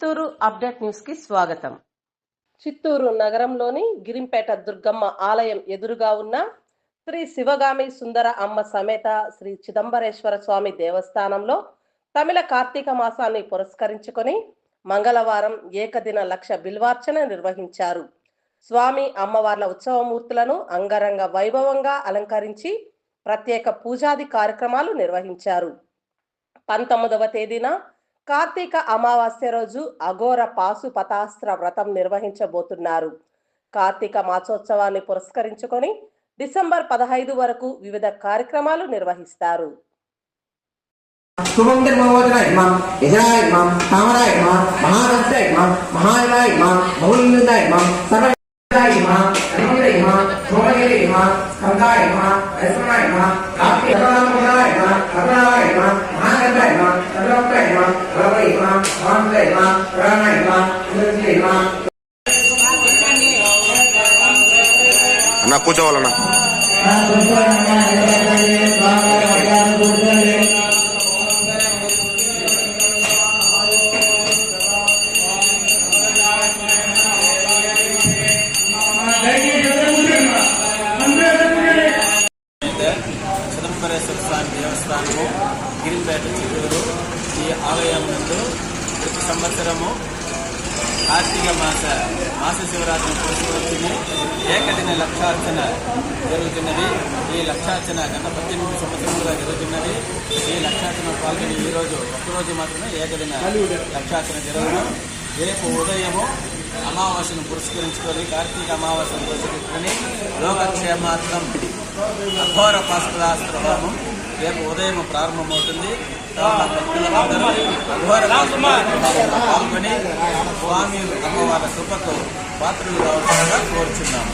Chittoor update న్యూస్కి స్వాగతం. చిత్తూరు నగరంలోని గిరింపేట దుర్గమ్మ ఆలయం ఎదురుగా ఉన్న శ్రీ శివగామి సుందర అమ్మ సమేత శ్రీ చిదంబరేశ్వర స్వామి దేవస్థానంలో తమిళ కార్తీక మాసాన్ని పురస్కరించుకొని మంగళవారం ఏకదిన లక్ష బిల్వార్చన నిర్వహించారు. స్వామి అమ్మవార్ల ఉత్సవమూర్తులను అంగరంగ వైభవంగా అలంకరించి ప్రత్యేక పూజాది కార్యక్రమాలు నిర్వహించారు. పంతొమ్మిదవ తేదీన కార్తీక అమావాస్య రోజు అఘోర పాశుపతాస్త్ర వ్రతం నిర్వహించబోతున్నారు. కార్తీక మాసోత్సవాన్ని పురస్కరించుకొని డిసెంబర్ పదహైదు వరకు వివిధ కార్యక్రమాలు నిర్వహిస్తారు. శుభం మాం బలవై మాం మాంసయ మాం ప్రాణాయ మాం ఇంద్రజయ మాం అన్న కూర్చోవాలన్నా చిదంబరేశ్వర స్వామి దేవస్థానము గిరిపేట చిత్తూరు ఈ ఆలయం నందు ప్రతి సంవత్సరము కార్తీక మాస మాస శివరాత్రి పురస్కరించుకుని ఏకదిన లక్షార్చన జరుగుతున్నది. ఈ లక్షార్చన గత పద్దెనిమిది సంవత్సరములుగా జరుగుతున్నది. ఈ లక్షార్చన పాల్గొని ఈ రోజు ఒక్కరోజు మాత్రమే ఏకదిన లక్షార్చన జరగడం. రేపు ఉదయము అమావాస్యను పురస్కరించుకొని కార్తీక అమావాస్యను పురస్కరించుకొని లోకక్షేమార్థం అఘోర పాస్పదాస్త్రవామం రేపు ఉదయం ప్రారంభమవుతుంది. అఘోర పాల్గొని స్వామి అమ్మవారి కృపతో పాత్రలు కావాల్సిందిగా కోరుచున్నాము.